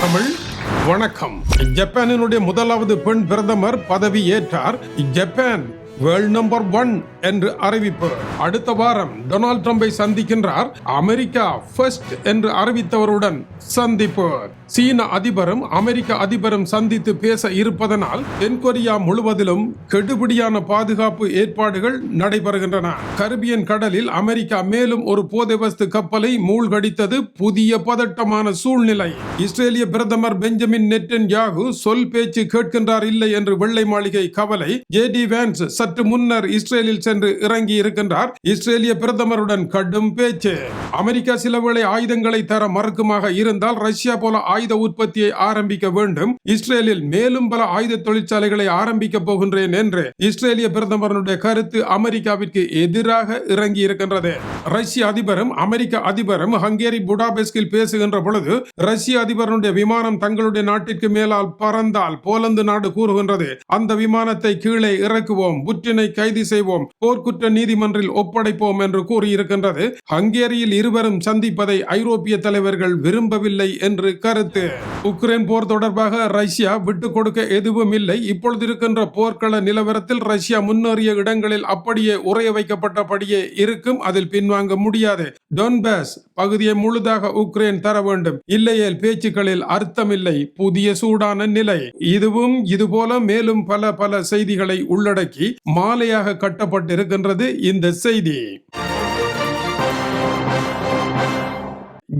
தமிழ் வணக்கம். ஜப்பானினுடைய முதலாவது பெண் பிரதமர் பதவி ஏற்றார் ஜப்பான். வேர்ல்ட் நம்பர் ஒன் என்று அறிவிப்பு. அடுத்த வாரம் டொனால்ட் ட்ரம்பை சந்திக்கின்றார் அமெரிக்கா ஃபர்ஸ்ட் என்று அறிவித்தவருடன் சந்திப்பு. சீன அதிபரும் அமெரிக்க அதிபரும் சந்தித்து பேச இருப்பதனால் தென்கொரியா முழுவதிலும் கெடுபிடியான பாதுகாப்பு ஏற்பாடுகள் நடைபெறுகின்றன. கரிபியன் கடலில் அமெரிக்கா மேலும் ஒரு போதைவஸ்து கப்பலை மூழ்கடித்தது புதிய பதட்டமான சூழ்நிலை. இஸ்ரேலிய பிரதமர் பெஞ்சமின் நெட்டன் யாகு சொல் பேச்சு கேட்கின்றார் இல்லை என்று வெள்ளை மாளிகை கவலை. ஜே டி வேன்ஸ் சற்று முன்னர் இஸ்ரேலில் சென்று இறங்கி இருக்கின்றார். இஸ்ரேலிய பிரதமருடன் கடும் பேச்சு. அமெரிக்கா சிலவேளை ஆயுதங்களை தர மறுக்குமாக இருந்தால் ரஷ்யா போல ஆயுத உற்பத்தியை ஆரம்பிக்க வேண்டும். இஸ்ரேலில் மேலும் பல ஆயுத தொழிற்சாலைகளை ஆரம்பிக்க போகின்றேன் என்று இஸ்ரேலிய பிரதமருடைய கருத்து அமெரிக்காவிற்கு எதிராக இறங்கி இருக்கின்றது. ரஷ்ய அதிபரும் அமெரிக்க அதிபரும் ஹங்கேரி புடாபெஸ்கில் பேசுகின்ற பொழுது ரஷ்ய அதிபருடைய விமானம் தங்களுடைய நாட்டிற்கு மேலால் பறந்தால் போலந்து நாடு கூறுகின்றது. அந்த விமானத்தை கீழே இறக்குவோம் புற்றினை கைது செய்வோம் போர்க்குற்ற நீதிமன்றில் ஒப்படைப்போம் என்று கூறியிருக்கின்றது. ஹங்கேரியில் இருவரும் சந்திப்பதை ஐரோப்பிய தலைவர்கள் விரும்பவில்லை என்று கருத்து உக்ரைன் போர் தொடர்பாக ரஷ்யா விட்டு கொடுக்க எதுவும் இல்லை. இப்பொழுது இருக்கின்ற போர்க்கள நிலவரத்தில் ரஷ்யா முன்னேறிய இடங்களில் அப்படியே உறைய வைக்கப்பட்டபடியே இருக்கும். அதில் பின்வாங்க முடியாது. டொன்பேஸ் பகுதியை முழுதாக உக்ரைன் தர வேண்டும். இல்லையேல் பேச்சுக்களில் அர்த்தமில்லை. புதிய சூடான நிலை. இதுவும் இதுபோல மேலும் பல பல செய்திகளை உள்ளடக்கி மாலையாக கட்டப்பட்டிருக்கின்றது இந்த செய்தி.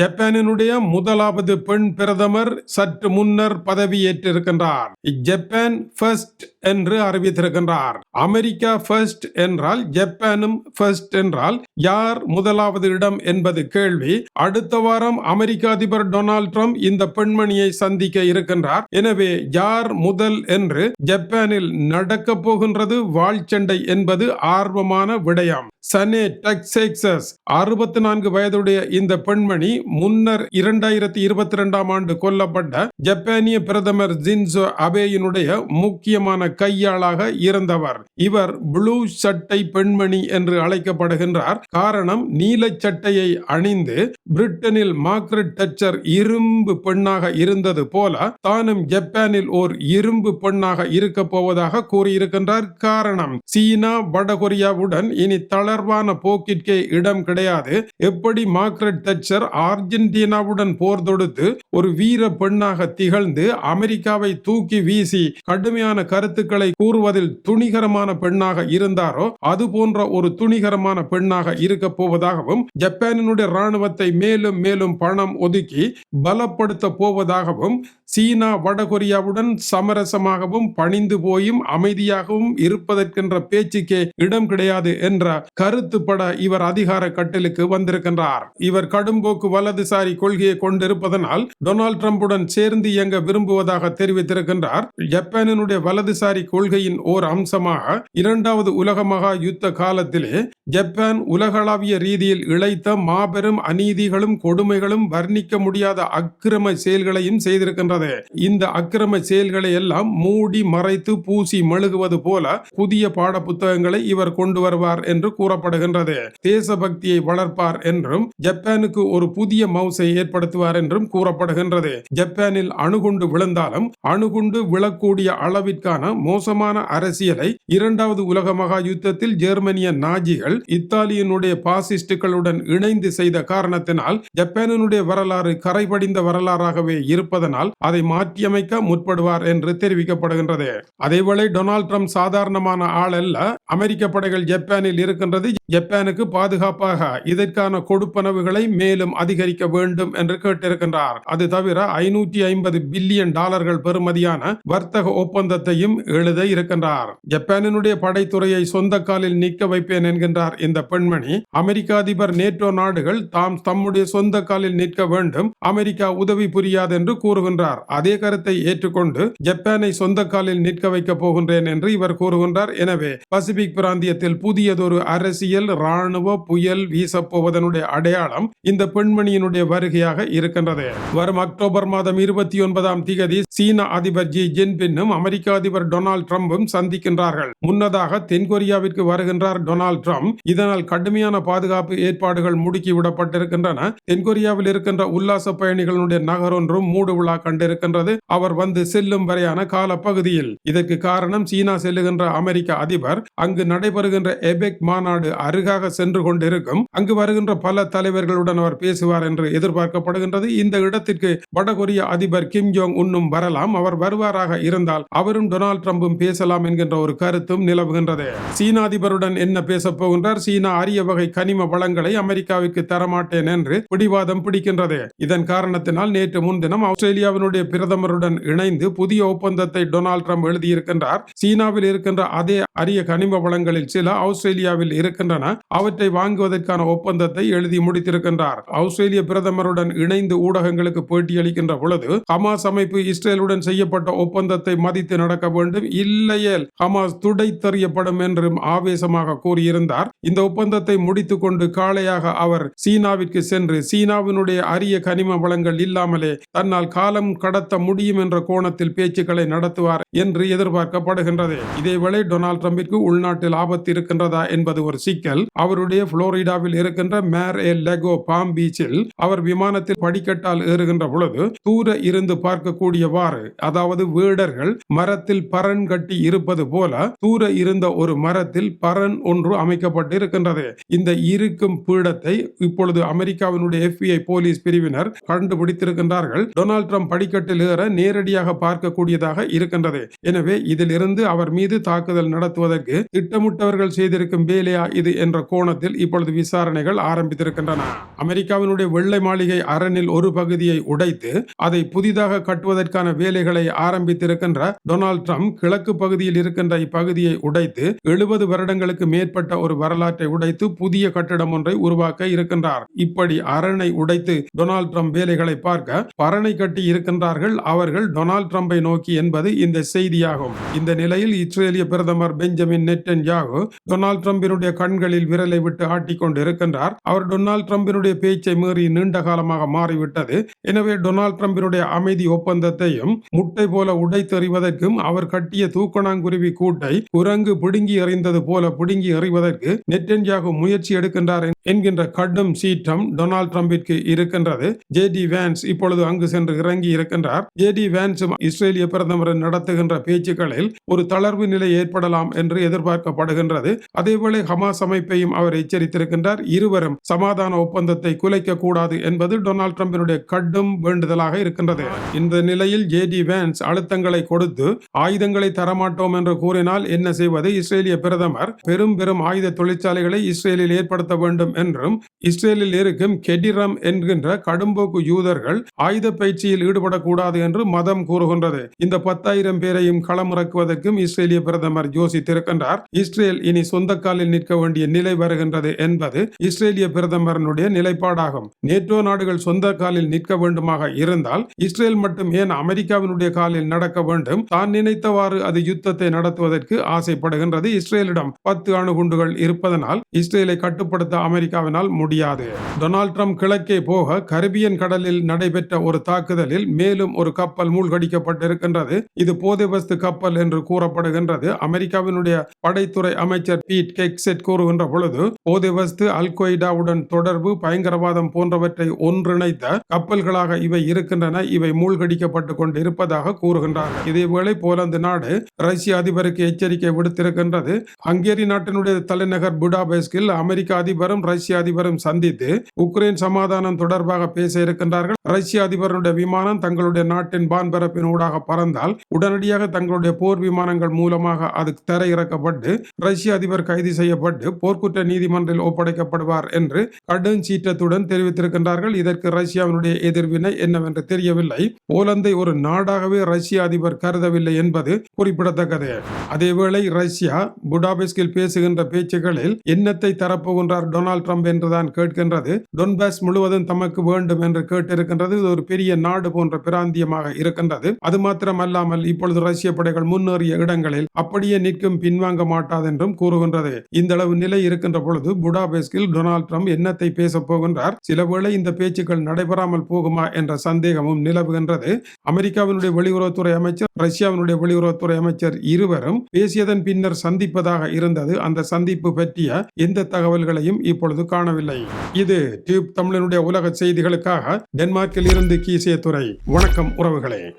ஜப்பானினுடைய முதலாவது பெண் பிரதமர் சற்று முன்னர் பதவியேற்றிருக்கின்றார். ஜப்பான் ஃபர்ஸ்ட் என்று அறிவித்திருக்கின்றார். அமெரிக்கா ஃபர்ஸ்ட் என்றால் ஜப்பானும் ஃபர்ஸ்ட் என்றால் யார் முதலாவது இடம் என்பது கேள்வி. அடுத்த வாரம் அமெரிக்க அதிபர் டொனால்ட் ட்ரம்ப் இந்த பெண்மணியை சந்திக்க இருக்கின்றார். எனவே யார் முதல் என்று ஜப்பானில் நடக்க போகின்றது வாழ்ச்சண்டை என்பது ஆர்வமான விடயம். சனே டெக்ஸேக்சஸ் அறுபத்தி நான்கு வயதுடைய இந்த பெண்மணி முன்னர் இரண்டாயிரத்தி இருபத்தி இரண்டாம் ஆண்டு கொல்லப்பட்ட ஜப்பானிய பிரதமர் ஜின்சோ அபேயினுடைய முக்கியமான கையாளாக இருந்தவர். இவர் ப்ளூ சட்டை பெண்மணி என்று அழைக்கப்படுகின்றார். காரணம் நீல சட்டையை அணிந்து பிரிட்டனில் மார்க்ரெட் டச்சர் இரும்பு பெண்ணாக இருந்தது போல தானும் ஜப்பானில் ஓர் இரும்பு பெண்ணாக இருக்க போவதாக கூறியிருக்கின்றார். காரணம் சீனா வடகொரியாவுடன் இனி தளர்வான போக்கிற்கே இடம் கிடையாது. எப்படி மார்க்ரெட் தச்சர் அர்ஜென்டினாவுடன் போர் தொடுத்து ஒரு வீர பெண்ணாக திகழ்ந்து அமெரிக்காவை தூக்கி வீசி கடுமையான கருத்து கருத்துக்களை கூறுவதில் துணிகரமான பெண்ணாக இருந்தாரோ அது போன்ற ஒரு துணிகரமான பெண்ணாக இருக்க போவதாகவும் ஜப்பானினுடைய ராணுவத்தை மேலும் மேலும் பணம் ஒதுக்கி பலப்படுத்த போவதாகவும் சீனா வடகொரியாவுடன் சமரசமாகவும் பணிந்து போயும் அமைதியாகவும் இருப்பதற்கென்ற பேச்சுக்கே இடம் கிடையாது என்ற கருத்துப்பட இவர் அதிகார கட்டலுக்கு வந்திருக்கின்றார். இவர் கடும்போக்கு வலதுசாரி கொள்கையை கொண்டிருப்பதனால் டொனால்ட் ட்ரம்புடன் சேர்ந்து இயங்க விரும்புவதாக தெரிவித்திருக்கின்றார். ஜப்பானினுடைய வலதுசாரி கொள்கையின் ஓர் அம்சமாக இரண்டாவது உலக மகா யுத்த காலத்திலே ஜப்பான் உலகளாவிய ரீதியில் இழைத்த மாபெரும் அநீதிகளும் கொடுமைகளும் வர்ணிக்க முடியாத அக்கிரம செயல்களையும் செய்திருக்கின்றது. இந்த அக்கிரம செயல்களை எல்லாம் மூடி மறைத்து பூசி மெழுகுவது போல புதிய பாட புத்தகங்களை இவர் கொண்டு வருவார் என்று கூறப்படுகின்றது. தேசபக்தியை வளர்ப்பார் என்றும் ஜப்பானுக்கு ஒரு புதிய மவுசை ஏற்படுத்துவார் என்றும் கூறப்படுகின்றது. ஜப்பானில் அணுகுண்டு விழுந்தாலும் அணுகுண்டு விழக்கூடிய அளவிற்கான மோசமான அரசியலை இரண்டாவது உலக மகா யுத்தத்தில் ஜெர்மனிய நாஜிகள் இத்தாலியினுடைய பாசிஸ்டுகளுடன் இணைந்து செய்த காரணத்தினால் ஜப்பானினுடைய வரலாறு கரைபடிந்த வரலாறாகவே இருப்பதனால் அதை மாற்றியமைக்க முற்படுவார் என்று தெரிவிக்கப்படுகின்றது. அதேவேளை டொனால்ட் ட்ரம்ப் சாதாரணமான ஆள் அல்ல அமெரிக்க படைகள் ஜப்பானில் இருக்கின்றது. ஜப்பானுக்கு பாதுகாப்பாக இதற்கான கொடுப்பனவுகளை மேலும் அதிகரிக்க வேண்டும் என்று கேட்டிருக்கின்றார். அது தவிர ஐநூற்றி ஐம்பது பில்லியன் டாலர்கள் பெறுமதியான வர்த்தக ஒப்பந்தத்தையும் எழுத இருக்கின்றார். ஜப்பானினுடைய படைத்துறையை சொந்த காலில் நீக்க வைப்பேன் என்கின்றார் இந்த பெண்மணி. அமெரிக்க அதிபர் நேட்டோ நாடுகள் தாம் தம்முடைய சொந்த காலில் நிற்க வேண்டும். அமெரிக்கா உதவி புரியாது என்று கூறுகின்றார். அதே கருத்தை ஏற்றுக்கொண்டு ஜப்பானை சொந்த காலில் நிற்க வைக்க போகின்றேன் என்று இவர் கூறுகின்றார். எனவே பசிபிக் பிராந்தியத்தில் புதியதொரு அரசியல் ராணுவ புயல் வீசப்போவதனுடைய அடையாளம் இந்த பெண்மணியினுடைய வருகையாக இருக்கின்றது. வரும் அக்டோபர் மாதம் இருபத்தி ஒன்பதாம் திகதி சீன அதிபர் ஜி ஜின்பின்னும் அமெரிக்க அதிபர் டொனால்ட் ட்ரம்பும் சந்திக்கின்றார்கள். முன்னதாக தென்கொரியாவிற்கு வருகின்றார் டொனால்ட் ட்ரம்ப். இதனால் கடுமையான பாதுகாப்பு ஏற்பாடுகள் முடுக்கி விடப்பட்டிருக்கின்றன. தென்கொரியாவில் இருக்கின்ற உல்லாச பயணிகளுடைய நகரொன்றும் மூடு விழா கண்டிருக்கின்றது. அவர் வந்து செல்லும் வரையான கால பகுதியில் இதற்கு காரணம் சீனா செல்லுகின்ற அமெரிக்க அதிபர். அங்கு நடைபெறுகின்ற எபெக் மாநாடு அருகாக சென்று கொண்டிருக்கும். அங்கு வருகின்ற பல தலைவர்களுடன் அவர் பேசுவார் என்று எதிர்பார்க்கப்படுகின்றது. இந்த இடத்திற்கு வடகொரிய அதிபர் கிம் ஜோங் உன்னும் வரலாம். அவர் வருவாராக இருந்தால் அவரும் டொனால்ட் ட்ரம்பும் பேசலாம் என்கின்ற ஒரு கருத்தும் நிலவுகின்றது. சீன அதிபருடன் என்ன பேசப் போகின்றார்? சீனா அரிய வகை கனிம வளங்களை அமெரிக்காவிற்கு தரமாட்டேன் என்று பிடிவாதம் பிடிக்கின்றது. இதன் காரணத்தினால் நேற்று முன்தினம் ஆஸ்திரேலியாவினுடைய பிரதமருடன் இணைந்து புதிய ஒப்பந்தத்தை டொனால்ட் ட்ரம்ப் எழுதியிருக்கின்றார். சீனாவில் இருக்கின்ற அதே அரிய கனிம வளங்களில் சில ஆஸ்திரேலியாவில் இருக்கின்றன. அவற்றை வாங்குவதற்கான ஒப்பந்தத்தை எழுதி முடித்திருக்கின்றார். ஆஸ்திரேலிய பிரதமருடன் இணைந்து ஊடகங்களுக்கு பேட்டியளிக்கின்ற பொழுது ஹமாஸ் அமைப்பு இஸ்ரேலுடன் செய்யப்பட்ட ஒப்பந்தத்தை மதித்து நடக்க வேண்டும் வேண்டும் இல்லையேல் ஹமாஸ் துடை தறியப்படும் என்றும் ஆவேசமாக கூறியிருந்தார். இந்த ஒப்பந்தத்தை முடித்துக் கொண்டு காளையாக அவர் சீனாவிற்கு சென்று சீனாவினுடைய அரிய கனிம வளங்கள் இல்லாமலே தன்னால் காலம் கடத்த முடியும் என்ற கோணத்தில் பேச்சுக்களை நடத்துவார் என்று எதிர்பார்க்கப்படுகின்றது. இதேவேளை டொனால்ட் ட்ரம்பிற்கு உள்நாட்டில் ஆபத்து இருக்கின்றதா என்பது ஒரு சிக்கல். அவருடைய புளோரிடாவில் இருக்கின்ற மேர் ஏ லெகோ பாம் பீச்சில் அவர் விமானத்தில் படிக்கட்டால் ஏறுகின்ற பொழுது தூர இருந்து பார்க்கக்கூடியவாறு அதாவது வேடர்கள் மரத்தில் பரன் கட்டி இருப்பது போல தூர இருந்த ஒரு மரத்தில் பரன் ஒன்று அமைக்கப்பட்டு இருக்கின்றது இந்த இருக்கும் பீடத்தை இப்பொழுது அமெரிக்காவினுடைய FBI போலீஸ் பிரிவினர் கண்டுபிடித்திருக்கின்றார்கள். டொனால்ட் ட்ரம்ப் படிக்கட்டில் ஏற நேரடியாக பார்க்கக்கூடியதாக இருக்கின்றது. எனவே இதிலிருந்து அவர் மீது தாக்குதல் நடத்துவதற்கு திட்டமிட்டவர்கள் செய்திருக்கும் வேலையா இது என்ற கோணத்தில் இப்பொழுது விசாரணைகள் ஆரம்பித்திருக்கின்றன. அமெரிக்காவினுடைய வெள்ளை மாளிகை அரணில் ஒரு பகுதியை உடைத்து அதை புதிதாக கட்டுவதற்கான வேலைகளை ஆரம்பித்திருக்கின்ற டொனால்ட் ட்ரம்ப் கிழக்கு பகுதியில் இருக்கின்ற இப்பகுதியை உடைத்து எழுபது வருடங்களுக்கு மேற்பட்ட ஒரு வரலாற்றை உடைத்து புதிய கட்டிடம் ஒன்றை உருவாக்க இருக்கின்றார். இப்படி அரணை உடைத்து டொனால்ட் ட்ரம்ப் வேலைகளை பார்க்க பரணை கட்டி இருக்கின்றார்கள். அவர்கள் டொனால்ட் ட்ரம்பை நோக்கி என்பது இந்த செய்தியாகும். இந்த நிலையில் இஸ்ரேலிய பிரதமர் பெஞ்சமின் நெட்டன் யாகு டொனால்ட் ட்ரம்பினுடைய கண்களில் விரலை விட்டு ஆட்டிக் கொண்டு இருக்கின்றார் அவர் டொனால்ட் ட்ரம்பினுடைய பேச்சை மீறி நீண்ட காலமாக மாறிவிட்டது. எனவே டொனால்ட் ட்ரம்பினுடைய அமைதி ஒப்பந்தத்தையும் முட்டை போல உடைத்தெறிவதற்கும் அவர் கட்டிய தூக்கணாங்குருவி கூட்டை குரங்கு பிடுங்கி எறிந்தது போல பிடுங்கி எறிவதற்கு நெட்டன்யாகு முயற்சி எடுக்கின்றார் என்கின்ற கடும் சீற்றம் டொனால்ட் ட்ரம்பிற்கு இருக்கின்றது. ஜே டி வேன்ஸ் இப்பொழுது அங்கு சென்று இறங்கி இருக்கின்றார். ஜே டி வேன்ஸும் இஸ்ரேலிய பிரதமர் நடத்துகின்ற பேச்சுக்களில் ஒரு தளர்வு நிலை ஏற்படலாம் என்று எதிர்பார்க்கப்படுகின்றது. அதேவேளை ஹமாஸ் அமைப்பையும் அவர் எச்சரித்திருக்கின்றார். இருவரும் சமாதான ஒப்பந்தத்தை குலைக்க கூடாது என்பது டொனால்ட் ட்ரம்பினுடைய கடும் வேண்டுதலாக இருக்கின்றது. இந்த நிலையில் ஜே டி வேன்ஸ் அழுத்தங்களை கொடுத்து ஆயுதங்கள் ஆயுதங்களை தரமாட்டோம் என்று கூறினால் என்ன செய்வது? இஸ்ரேலிய பிரதமர் பெரும் பெரும் ஆயுத தொழிற்சாலைகளை இஸ்ரேலில் ஏற்படுத்த வேண்டும் என்றும் இஸ்ரேலில் இருக்கும் கெடிரம் என்கின்ற கடும்போக்கு யூதர்கள் ஆயுத பயிற்சியில் ஈடுபடக்கூடாது என்று மதம் கூறுகின்றது. இந்த பத்தாயிரம் பேரையும் களமிறக்குவதற்கும் இஸ்ரேலிய பிரதமர் யோசித்திருக்கின்றார். இஸ்ரேல் இனி சொந்த காலில் நிற்க வேண்டிய நிலை வருகின்றது என்பது இஸ்ரேலிய பிரதமரனுடைய நிலைப்பாடாகும். நேட்டோ நாடுகள் சொந்த காலில் நிற்க வேண்டுமாக இருந்தால் இஸ்ரேல் மட்டும் ஏன் அமெரிக்காவினுடைய காலில் நடக்க வேண்டும்? தான் நினைத்த நினைத்தவாறு அது யுத்தத்தை நடத்துவதற்கு ஆசைப்படுகின்றது இஸ்ரேலிடம். பத்து அணுகுண்டுகள் இருப்பதனால் இஸ்ரேலை கட்டுப்படுத்த அமெரிக்காவினால் முடியாது. டொனால்ட் ட்ரம்ப் கிழக்கே போக கரிபியன் கடலில் நடைபெற்ற ஒரு தாக்குதலில் மேலும் ஒரு கப்பல் மூழ்கடிக்கப்பட்டிருக்கின்றது. இது போதைவஸ்து கப்பல் என்று கூறப்படுகின்றது. அமெரிக்காவினுடைய படைத்துறை அமைச்சர் பீட் கெக்செட் கூறுகின்ற பொழுது போதை வஸ்து அல் கொய்டாவுடன் தொடர்பு பயங்கரவாதம் போன்றவற்றை ஒன்றிணைத்த கப்பல்களாக இவை இருக்கின்றன. இவை மூழ்கடிக்கப்பட்டு கொண்டு இருப்பதாக கூறுகின்றார் இதேவேளை போலந்து நாடு ரஷ்ய அதிபருக்கு எச்சரிக்கை விடுத்திருக்கின்றது. ஹங்கேரி நாட்டினுடைய தலைநகர் புடாபெஸ்கில் அமெரிக்க அதிபரும் ரஷ்ய அதிபரும் சந்தித்து உக்ரைன் சமாதானம் தொடர்பாக பேச இருக்கின்றார்கள். ரஷ்ய அதிபருடைய விமானம் தங்களுடைய நாட்டின் பான்பரப்பின் ஊடாக பறந்தால் உடனடியாக தங்களுடைய போர் விமானங்கள் மூலமாக அது தரையிறக்கப்பட்டு ரஷ்ய அதிபர் கைது செய்யப்பட்டு போர்க்குற்ற நீதிமன்றில் ஒப்படைக்கப்படுவார் என்று கடும் சீற்றத்துடன் தெரிவித்திருக்கின்றார்கள். இதற்கு ரஷ்யாவினுடைய எதிர்வினை என்னவென்று தெரியவில்லை. போலந்தை ஒரு நாடாகவே ரஷ்ய அதிபர் கருதவில்லை என்பது குறிப்பிடத்தக்கது. அதேவேளை ரஷ்யா புடாபெஸ்கில் பேசுகின்ற பேச்சுகளில் என்னத்தை தரப்போகின்றார் டொனால்ட் ட்ரம்ப் என்றுதான் கேட்கின்றது. டொன்பாஸ் முழுவதும் தமக்கு வேண்டும் என்று கேட்டிருக்கின்றது. இது ஒரு பெரிய நாடு போன்ற பிராந்தியமாக இருக்கின்றது. அது மாத்திரமல்லாமல் இப்பொழுது ரஷ்ய படைகள் முன்னேறிய இடங்களில் அப்படியே நிற்கும் பின்வாங்க மாட்டாது என்றும் கூறுகின்றது. இந்த அளவு நிலை இருக்கின்ற பொழுது புடாபெஸ்கில் டொனால்ட் ட்ரம்ப் என்னத்தை பேச போகின்றார்? சிலவேளை இந்த பேச்சுக்கள் நடைபெறாமல் போகுமா என்ற சந்தேகமும் நிலவுகின்றது. அமெரிக்காவினுடைய வெளியுறவுத்துறை அமைச்சர் ரஷ்யாவினுடைய வெளியுறவுத்துறை அமைச்சர் இருவரும் பேசியதன் பின்னர் சந்திப்பதாக இருந்தது. அந்த சந்திப்பு பற்றிய எந்த தகவல்களையும் இப்பொழுது காணவில்லை. இது டியூப் தமிழனுடைய உலக செய்திகளுக்காக டென்மார்க்கில் இருந்து கீசிய துறை வணக்கம் உறவுகளே.